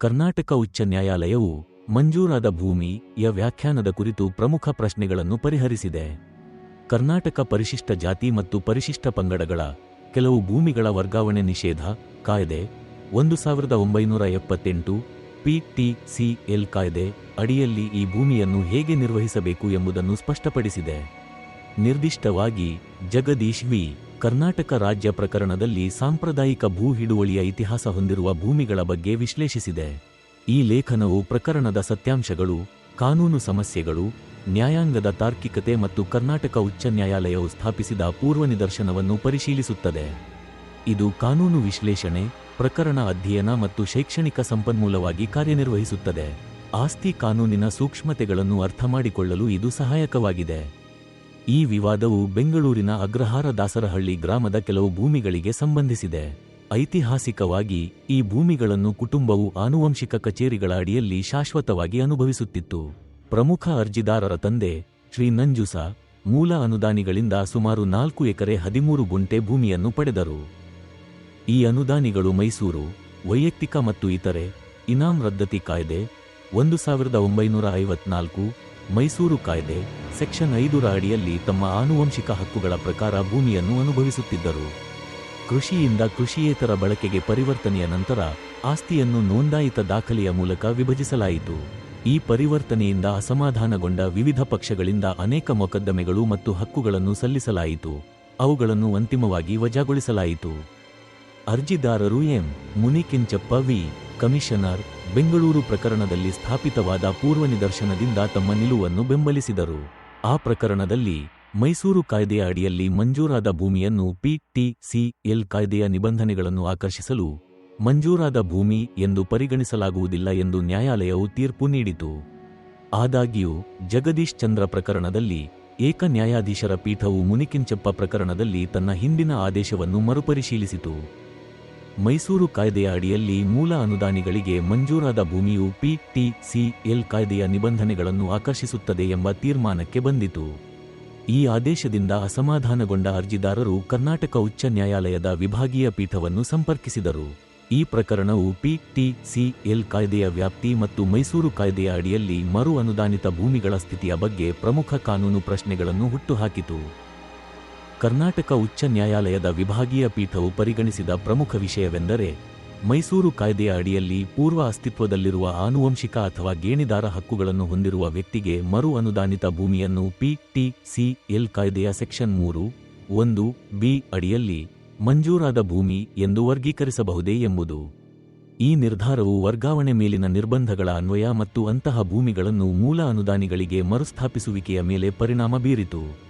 ಕರ್ನಾಟಕ ಉಚ್ಚ ನ್ಯಾಯಾಲಯವು ಮಂಜೂರಾದ ಭೂಮಿ ಯ ವ್ಯಾಖ್ಯಾನದ ಕುರಿತು ಪ್ರಮುಖ ಪ್ರಶ್ನೆಗಳನ್ನು ಪರಿಹರಿಸಿದೆ. ಕರ್ನಾಟಕ ಪರಿಶಿಷ್ಟ ಜಾತಿ ಮತ್ತು ಪರಿಶಿಷ್ಟ ಪಂಗಡಗಳ ಕೆಲವು ಭೂಮಿಗಳ ವರ್ಗಾವಣೆ ನಿಷೇಧ ಕಾಯ್ದೆ, ಒಂದು ಸಾವಿರದ ಒಂಬೈನೂರ ಎಪ್ಪತ್ತೆಂಟು ಪಿಟಿಸಿಎಲ್ ಕಾಯ್ದೆ ಅಡಿಯಲ್ಲಿ ಈ ಭೂಮಿಯನ್ನು ಹೇಗೆ ನಿರ್ವಹಿಸಬೇಕು ಎಂಬುದನ್ನು ಸ್ಪಷ್ಟಪಡಿಸಿದೆ. ನಿರ್ದಿಷ್ಟವಾಗಿ ಜಗದೀಶ್ ವಿ. ಕರ್ನಾಟಕ ರಾಜ್ಯ ಪ್ರಕರಣದಲ್ಲಿ ಸಾಂಪ್ರದಾಯಿಕ ಭೂ ಹಿಡುವಳಿಯ ಇತಿಹಾಸ ಹೊಂದಿರುವ ಭೂಮಿಗಳ ಬಗ್ಗೆ ವಿಶ್ಲೇಷಿಸಿದೆ. ಈ ಲೇಖನವು ಪ್ರಕರಣದ ಸತ್ಯಾಂಶಗಳು, ಕಾನೂನು ಸಮಸ್ಯೆಗಳು, ನ್ಯಾಯಾಂಗದ ತಾರ್ಕಿಕತೆ ಮತ್ತು ಕರ್ನಾಟಕ ಉಚ್ಚ ನ್ಯಾಯಾಲಯವು ಸ್ಥಾಪಿಸಿದ ಪೂರ್ವನಿದರ್ಶನವನ್ನು ಪರಿಶೀಲಿಸುತ್ತದೆ. ಇದು ಕಾನೂನು ವಿಶ್ಲೇಷಣೆ, ಪ್ರಕರಣ ಅಧ್ಯಯನ ಮತ್ತು ಶೈಕ್ಷಣಿಕ ಸಂಪನ್ಮೂಲವಾಗಿ ಕಾರ್ಯನಿರ್ವಹಿಸುತ್ತದೆ. ಆಸ್ತಿ ಕಾನೂನಿನ ಸೂಕ್ಷ್ಮತೆಗಳನ್ನು ಅರ್ಥಮಾಡಿಕೊಳ್ಳಲು ಇದು ಸಹಾಯಕವಾಗಿದೆ. ಈ ವಿವಾದವು ಬೆಂಗಳೂರಿನ ಅಗ್ರಹಾರ ದಾಸರಹಳ್ಳಿ ಗ್ರಾಮದ ಕೆಲವು ಭೂಮಿಗಳಿಗೆ ಸಂಬಂಧಿಸಿದೆ. ಐತಿಹಾಸಿಕವಾಗಿ ಈ ಭೂಮಿಗಳನ್ನು ಕುಟುಂಬವು ಆನುವಂಶಿಕ ಕಚೇರಿಗಳ ಅಡಿಯಲ್ಲಿ ಶಾಶ್ವತವಾಗಿ ಅನುಭವಿಸುತ್ತಿತ್ತು. ಪ್ರಮುಖ ಅರ್ಜಿದಾರರ ತಂದೆ, ಶ್ರೀ ನಂಜುಸ, ಮೂಲ ಅನುದಾನಿಗಳಿಂದ ಸುಮಾರು ನಾಲ್ಕು ಎಕರೆ ಹದಿಮೂರು ಗುಂಟೆ ಭೂಮಿಯನ್ನು ಪಡೆದರು. ಈ ಅನುದಾನಿಗಳು ಮೈಸೂರು, ವೈಯಕ್ತಿಕ ಮತ್ತು ಇತರೆ ಇನಾಮ್ ರದ್ದತಿ ಕಾಯ್ದೆ, ಒಂದು ಸಾವಿರದ ಒಂಬೈನೂರ ಐವತ್ನಾಲ್ಕು ಮೈಸೂರು ಕಾಯ್ದೆ ಸೆಕ್ಷನ್ ಐದರ ಅಡಿಯಲ್ಲಿ ತಮ್ಮ ಆನುವಂಶಿಕ ಹಕ್ಕುಗಳ ಪ್ರಕಾರ ಭೂಮಿಯನ್ನು ಅನುಭವಿಸುತ್ತಿದ್ದರು. ಕೃಷಿಯಿಂದ ಕೃಷಿಯೇತರ ಬಳಕೆಗೆ ಪರಿವರ್ತನೆಯ ನಂತರ ಆಸ್ತಿಯನ್ನು ನೋಂದಾಯಿತ ದಾಖಲೆಯ ಮೂಲಕ ವಿಭಜಿಸಲಾಯಿತು. ಈ ಪರಿವರ್ತನೆಯಿಂದ ಅಸಮಾಧಾನಗೊಂಡ ವಿವಿಧ ಪಕ್ಷಗಳಿಂದ ಅನೇಕ ಮೊಕದ್ದಮೆಗಳು ಮತ್ತು ಹಕ್ಕುಗಳನ್ನು ಸಲ್ಲಿಸಲಾಯಿತು. ಅವುಗಳನ್ನು ಅಂತಿಮವಾಗಿ ವಜಾಗೊಳಿಸಲಾಯಿತು. ಅರ್ಜಿದಾರರು M. Munikinchappa V. Commissioner Bengaluru ಪ್ರಕರಣದಲ್ಲಿ ಸ್ಥಾಪಿತವಾದ ಪೂರ್ವನಿದರ್ಶನದಿಂದ ತಮ್ಮ ನಿಲುವನ್ನು ಬೆಂಬಲಿಸಿದರು. ಆ ಪ್ರಕರಣದಲ್ಲಿ ಮೈಸೂರು ಕಾಯ್ದೆಯ ಅಡಿಯಲ್ಲಿ ಮಂಜೂರಾದ ಭೂಮಿಯನ್ನು ಪಿಟಿಸಿಎಲ್ ಕಾಯ್ದೆಯ ನಿಬಂಧನೆಗಳನ್ನು ಆಕರ್ಷಿಸಲು ಮಂಜೂರಾದ ಭೂಮಿ ಎಂದು ಪರಿಗಣಿಸಲಾಗುವುದಿಲ್ಲ ಎಂದು ನ್ಯಾಯಾಲಯವು ತೀರ್ಪು ನೀಡಿತು. ಆದಾಗ್ಯೂ, ಜಗದೀಶ್ ಚಂದ್ರ ಪ್ರಕರಣದಲ್ಲಿ ಏಕ ನ್ಯಾಯಾಧೀಶರ ಪೀಠವು ಮುನಿಕಿಂಚಪ್ಪ ಪ್ರಕರಣದಲ್ಲಿ ತನ್ನ ಹಿಂದಿನ ಆದೇಶವನ್ನು ಮರುಪರಿಶೀಲಿಸಿತು. ಮೈಸೂರು ಕಾಯ್ದೆಯ ಅಡಿಯಲ್ಲಿ ಮೂಲ ಅನುದಾನಿಗಳಿಗೆ ಮಂಜೂರಾದ ಭೂಮಿಯು ಪಿಟಿಸಿಎಲ್ ಕಾಯ್ದೆಯ ನಿಬಂಧನೆಗಳನ್ನು ಆಕರ್ಷಿಸುತ್ತದೆ ಎಂಬ ತೀರ್ಮಾನಕ್ಕೆ ಬಂದಿತು. ಈ ಆದೇಶದಿಂದ ಅಸಮಾಧಾನಗೊಂಡ ಅರ್ಜಿದಾರರು ಕರ್ನಾಟಕ ಉಚ್ಚ ನ್ಯಾಯಾಲಯದ ವಿಭಾಗೀಯ ಪೀಠವನ್ನು ಸಂಪರ್ಕಿಸಿದರು. ಈ ಪ್ರಕರಣವು ಪಿಟಿಸಿಎಲ್ ಕಾಯ್ದೆಯ ವ್ಯಾಪ್ತಿ ಮತ್ತು ಮೈಸೂರು ಕಾಯ್ದೆಯ ಅಡಿಯಲ್ಲಿ ಮರು ಅನುದಾನಿತ ಭೂಮಿಗಳ ಸ್ಥಿತಿಯ ಬಗ್ಗೆ ಪ್ರಮುಖ ಕಾನೂನು ಪ್ರಶ್ನೆಗಳನ್ನು ಹುಟ್ಟುಹಾಕಿತು. ಕರ್ನಾಟಕ ಉಚ್ಚ ನ್ಯಾಯಾಲಯದ ವಿಭಾಗೀಯ ಪೀಠವು ಪರಿಗಣಿಸಿದ ಪ್ರಮುಖ ವಿಷಯವೆಂದರೆ, ಮೈಸೂರು ಕಾಯ್ದೆಯ ಅಡಿಯಲ್ಲಿ ಪೂರ್ವ ಅಸ್ತಿತ್ವದಲ್ಲಿರುವ ಆನುವಂಶಿಕ ಅಥವಾ ಗೇಣಿದಾರ ಹಕ್ಕುಗಳನ್ನು ಹೊಂದಿರುವ ವ್ಯಕ್ತಿಗೆ ಮರು ಅನುದಾನಿತ ಭೂಮಿಯನ್ನು ಪಿಟಿಸಿಎಲ್ ಕಾಯ್ದೆಯ ಸೆಕ್ಷನ್ ಮೂರು, ಒಂದು, ಬಿ ಅಡಿಯಲ್ಲಿ ಮಂಜೂರಾದ ಭೂಮಿ ಎಂದು ವರ್ಗೀಕರಿಸಬಹುದೇ ಎಂಬುದು. ಈ ನಿರ್ಧಾರವು ವರ್ಗಾವಣೆ ಮೇಲಿನ ನಿರ್ಬಂಧಗಳ ಅನ್ವಯ ಮತ್ತು ಅಂತಹ ಭೂಮಿಗಳನ್ನು ಮೂಲ ಅನುದಾನಿಗಳಿಗೆ ಮರುಸ್ಥಾಪಿಸುವಿಕೆಯ ಮೇಲೆ ಪರಿಣಾಮ ಬೀರಿತು.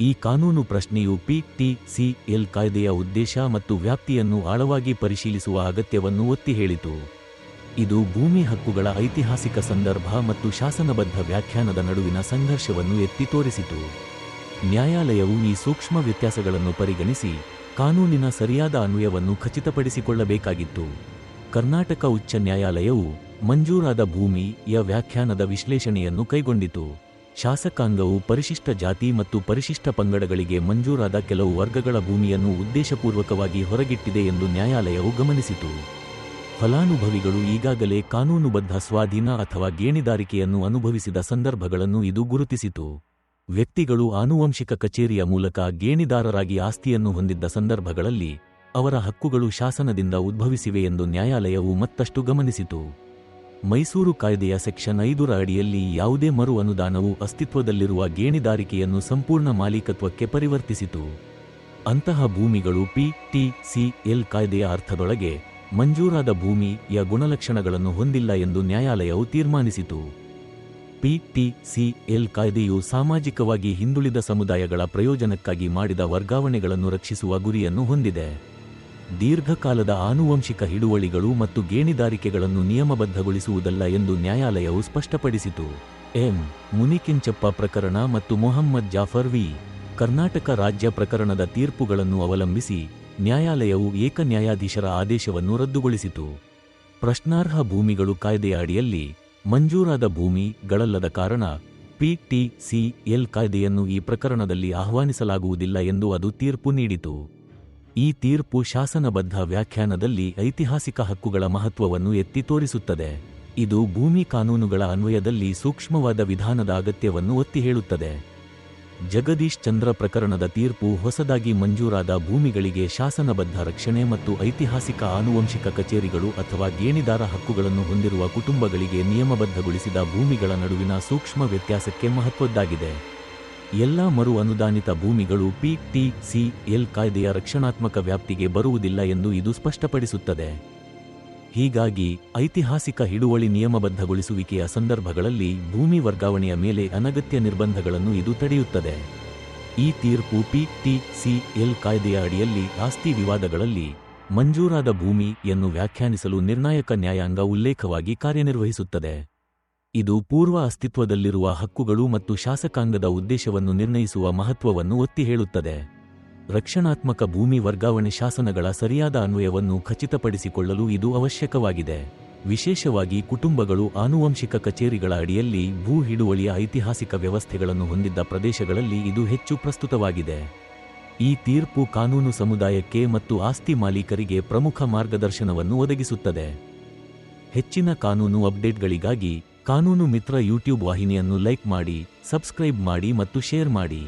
ಈ ಕಾನೂನು ಪ್ರಶ್ನೆಯು ಪಿಟಿಸಿಎಲ್ ಕಾಯ್ದೆಯ ಉದ್ದೇಶ ಮತ್ತು ವ್ಯಾಪ್ತಿಯನ್ನು ಆಳವಾಗಿ ಪರಿಶೀಲಿಸುವ ಅಗತ್ಯವನ್ನು ಒತ್ತಿ ಹೇಳಿತು. ಇದು ಭೂಮಿ ಹಕ್ಕುಗಳ ಐತಿಹಾಸಿಕ ಸಂದರ್ಭ ಮತ್ತು ಶಾಸನಬದ್ಧ ವ್ಯಾಖ್ಯಾನದ ನಡುವಿನ ಸಂಘರ್ಷವನ್ನು ಎತ್ತಿ ತೋರಿಸಿತು. ನ್ಯಾಯಾಲಯವು ಈ ಸೂಕ್ಷ್ಮ ವ್ಯತ್ಯಾಸಗಳನ್ನು ಪರಿಗಣಿಸಿ ಕಾನೂನಿನ ಸರಿಯಾದ ಅನ್ವಯವನ್ನು ಖಚಿತಪಡಿಸಿಕೊಳ್ಳಬೇಕಾಗಿತ್ತು. ಕರ್ನಾಟಕ ಉಚ್ಚ ನ್ಯಾಯಾಲಯವು ಮಂಜೂರಾದ ಭೂಮಿಯ ವ್ಯಾಖ್ಯಾನದ ವಿಶ್ಲೇಷಣೆಯನ್ನು ಕೈಗೊಂಡಿತು. ಶಾಸಕಾಂಗವು ಪರಿಶಿಷ್ಟ ಜಾತಿ ಮತ್ತು ಪರಿಶಿಷ್ಟ ಪಂಗಡಗಳಿಗೆ ಮಂಜೂರಾದ ಕೆಲವು ವರ್ಗಗಳ ಭೂಮಿಯನ್ನು ಉದ್ದೇಶಪೂರ್ವಕವಾಗಿ ಹೊರಗಿಟ್ಟಿದೆ ಎಂದು ನ್ಯಾಯಾಲಯವು ಗಮನಿಸಿತು. ಫಲಾನುಭವಿಗಳು ಈಗಾಗಲೇ ಕಾನೂನುಬದ್ಧ ಸ್ವಾಧೀನ ಅಥವಾ ಗೇಣಿದಾರಿಕೆಯನ್ನು ಅನುಭವಿಸಿದ ಸಂದರ್ಭಗಳನ್ನು ಇದು ಗುರುತಿಸಿತು. ವ್ಯಕ್ತಿಗಳು ಆನುವಂಶಿಕ ಕಚೇರಿಯ ಮೂಲಕ ಗೇಣಿದಾರರಾಗಿ ಆಸ್ತಿಯನ್ನು ಹೊಂದಿದ್ದ ಸಂದರ್ಭಗಳಲ್ಲಿ ಅವರ ಹಕ್ಕುಗಳು ಶಾಸನದಿಂದ ಉದ್ಭವಿಸಿವೆ ಎಂದು ನ್ಯಾಯಾಲಯವು ಮತ್ತಷ್ಟು ಗಮನಿಸಿತು. ಮೈಸೂರು ಕಾಯ್ದೆಯ ಸೆಕ್ಷನ್ ಐದರ ಅಡಿಯಲ್ಲಿ ಯಾವುದೇ ಮರು ಅನುದಾನವು ಅಸ್ತಿತ್ವದಲ್ಲಿರುವ ಗೇಣಿದಾರಿಕೆಯನ್ನು ಸಂಪೂರ್ಣ ಮಾಲೀಕತ್ವಕ್ಕೆ ಪರಿವರ್ತಿಸಿತು. ಅಂತಹ ಭೂಮಿಗಳು ಪಿ, ಟಿ, ಸಿ, ಎಲ್ ಕಾಯ್ದೆಯ ಅರ್ಥದೊಳಗೆ ಮಂಜೂರಾದ ಭೂಮಿಯ ಗುಣಲಕ್ಷಣಗಳನ್ನು ಹೊಂದಿಲ್ಲ ಎಂದು ನ್ಯಾಯಾಲಯವು ತೀರ್ಮಾನಿಸಿತು. ಪಿ, ಟಿ, ಸಿ, ಎಲ್ ಕಾಯ್ದೆಯು ಸಾಮಾಜಿಕವಾಗಿ ಹಿಂದುಳಿದ ಸಮುದಾಯಗಳ ಪ್ರಯೋಜನಕ್ಕಾಗಿ ಮಾಡಿದ ವರ್ಗಾವಣೆಗಳನ್ನು ರಕ್ಷಿಸುವ ಗುರಿಯನ್ನು ಹೊಂದಿದೆ. ದೀರ್ಘಕಾಲದ ಆನುವಂಶಿಕ ಹಿಡುವಳಿಗಳು ಮತ್ತು ಗೇಣಿದಾರಿಕೆಗಳನ್ನು ನಿಯಮಬದ್ಧಗೊಳಿಸುವುದಲ್ಲ ಎಂದು ನ್ಯಾಯಾಲಯವು ಸ್ಪಷ್ಟಪಡಿಸಿತು. ಎಂ. ಮುನಿಕಿಂಚಪ್ಪ ಪ್ರಕರಣ ಮತ್ತು ಮೊಹಮ್ಮದ್ ಜಾಫರ್ ವಿ. ಕರ್ನಾಟಕ ರಾಜ್ಯ ಪ್ರಕರಣದ ತೀರ್ಪುಗಳನ್ನು ಅವಲಂಬಿಸಿ ನ್ಯಾಯಾಲಯವು ಏಕ ನ್ಯಾಯಾಧೀಶರ ಆದೇಶವನ್ನು ರದ್ದುಗೊಳಿಸಿತು. ಪ್ರಶ್ನಾರ್ಹ ಭೂಮಿಗಳು ಕಾಯ್ದೆಯ ಅಡಿಯಲ್ಲಿ ಮಂಜೂರಾದ ಭೂಮಿಗಳಲ್ಲದ ಕಾರಣ ಪಿಟಿಸಿಎಲ್ ಕಾಯ್ದೆಯನ್ನು ಈ ಪ್ರಕರಣದಲ್ಲಿ ಆಹ್ವಾನಿಸಲಾಗುವುದಿಲ್ಲ ಎಂದು ಅದು ತೀರ್ಪು ನೀಡಿತು. ಈ ತೀರ್ಪು ಶಾಸನಬದ್ಧ ವ್ಯಾಖ್ಯಾನದಲ್ಲಿ ಐತಿಹಾಸಿಕ ಹಕ್ಕುಗಳ ಮಹತ್ವವನ್ನು ಎತ್ತಿ ತೋರಿಸುತ್ತದೆ. ಇದು ಭೂಮಿ ಕಾನೂನುಗಳ ಅನ್ವಯದಲ್ಲಿ ಸೂಕ್ಷ್ಮವಾದ ವಿಧಾನದ ಅಗತ್ಯವನ್ನು ಒತ್ತಿ ಹೇಳುತ್ತದೆ. ಜಗದೀಶ್ ಚಂದ್ರ ಪ್ರಕರಣದ ತೀರ್ಪು ಹೊಸದಾಗಿ ಮಂಜೂರಾದ ಭೂಮಿಗಳಿಗೆ ಶಾಸನಬದ್ಧ ರಕ್ಷಣೆ ಮತ್ತು ಐತಿಹಾಸಿಕ ಆನುವಂಶಿಕ ಕಚೇರಿಗಳು ಅಥವಾ ಗೇಣಿದಾರ ಹಕ್ಕುಗಳನ್ನು ಹೊಂದಿರುವ ಕುಟುಂಬಗಳಿಗೆ ನಿಯಮಬದ್ಧಗೊಳಿಸಿದ ಭೂಮಿಗಳ ನಡುವಿನ ಸೂಕ್ಷ್ಮ ವ್ಯತ್ಯಾಸಕ್ಕೆ ಮಹತ್ವದ್ದಾಗಿದೆ. ಎಲ್ಲಾ ಮರು ಅನುದಾನಿತ ಭೂಮಿಗಳು ಪಿ ಟಿ ಸಿ ಎಲ್ ಕಾಯ್ದೆಯ ರಕ್ಷಣಾತ್ಮಕ ವ್ಯಾಪ್ತಿಗೆ ಬರುವುದಿಲ್ಲ ಎಂದು ಇದು ಸ್ಪಷ್ಟಪಡಿಸುತ್ತದೆ. ಹೀಗಾಗಿ, ಐತಿಹಾಸಿಕ ಹಿಡುವಳಿ ನಿಯಮಬದ್ಧಗೊಳಿಸುವಿಕೆಯ ಸಂದರ್ಭಗಳಲ್ಲಿ ಭೂಮಿ ವರ್ಗಾವಣೆಯ ಮೇಲೆ ಅನಗತ್ಯ ನಿರ್ಬಂಧಗಳನ್ನು ಇದು ತಡೆಯುತ್ತದೆ. ಈ ತೀರ್ಪು ಪಿ ಟಿ ಸಿ ಎಲ್ ಕಾಯ್ದೆಯ ಅಡಿಯಲ್ಲಿ ಆಸ್ತಿ ವಿವಾದಗಳಲ್ಲಿ ಮಂಜೂರಾದ ಭೂಮಿಯನ್ನು ವ್ಯಾಖ್ಯಾನಿಸಲು ನಿರ್ಣಾಯಕ ನ್ಯಾಯಾಂಗ ಉಲ್ಲೇಖವಾಗಿ ಕಾರ್ಯನಿರ್ವಹಿಸುತ್ತದೆ. ಇದು ಪೂರ್ವ ಅಸ್ತಿತ್ವದಲ್ಲಿರುವ ಹಕ್ಕುಗಳು ಮತ್ತು ಶಾಸಕಾಂಗದ ಉದ್ದೇಶವನ್ನು ನಿರ್ಣಯಿಸುವ ಮಹತ್ವವನ್ನು ಒತ್ತಿ ಹೇಳುತ್ತದೆ. ರಕ್ಷಣಾತ್ಮಕ ಭೂಮಿ ವರ್ಗಾವಣೆ ಶಾಸನಗಳ ಸರಿಯಾದ ಅನ್ವಯವನ್ನು ಖಚಿತಪಡಿಸಿಕೊಳ್ಳಲು ಇದು ಅವಶ್ಯಕವಾಗಿದೆ. ವಿಶೇಷವಾಗಿ ಕುಟುಂಬಗಳು ಆನುವಂಶಿಕ ಕಚೇರಿಗಳ ಅಡಿಯಲ್ಲಿ ಭೂ ಹಿಡುವಳಿಯ ಐತಿಹಾಸಿಕ ವ್ಯವಸ್ಥೆಗಳನ್ನು ಹೊಂದಿದ್ದ ಪ್ರದೇಶಗಳಲ್ಲಿ ಇದು ಹೆಚ್ಚು ಪ್ರಸ್ತುತವಾಗಿದೆ. ಈ ತೀರ್ಪು ಕಾನೂನು ಸಮುದಾಯಕ್ಕೆ ಮತ್ತು ಆಸ್ತಿ ಮಾಲೀಕರಿಗೆ ಪ್ರಮುಖ ಮಾರ್ಗದರ್ಶನವನ್ನು ಒದಗಿಸುತ್ತದೆ. ಹೆಚ್ಚಿನ ಕಾನೂನು ಅಪ್ಡೇಟ್ಗಳಿಗಾಗಿ ಕಾನೂನು ಮಿತ್ರ ಯೂಟ್ಯೂಬ್ ವಾಹಿನಿಯನ್ನು ಲೈಕ್ ಮಾಡಿ ಸಬ್ಸ್ಕ್ರೈಬ್ ಮಾಡಿ ಮತ್ತು ಶೇರ್ ಮಾಡಿ.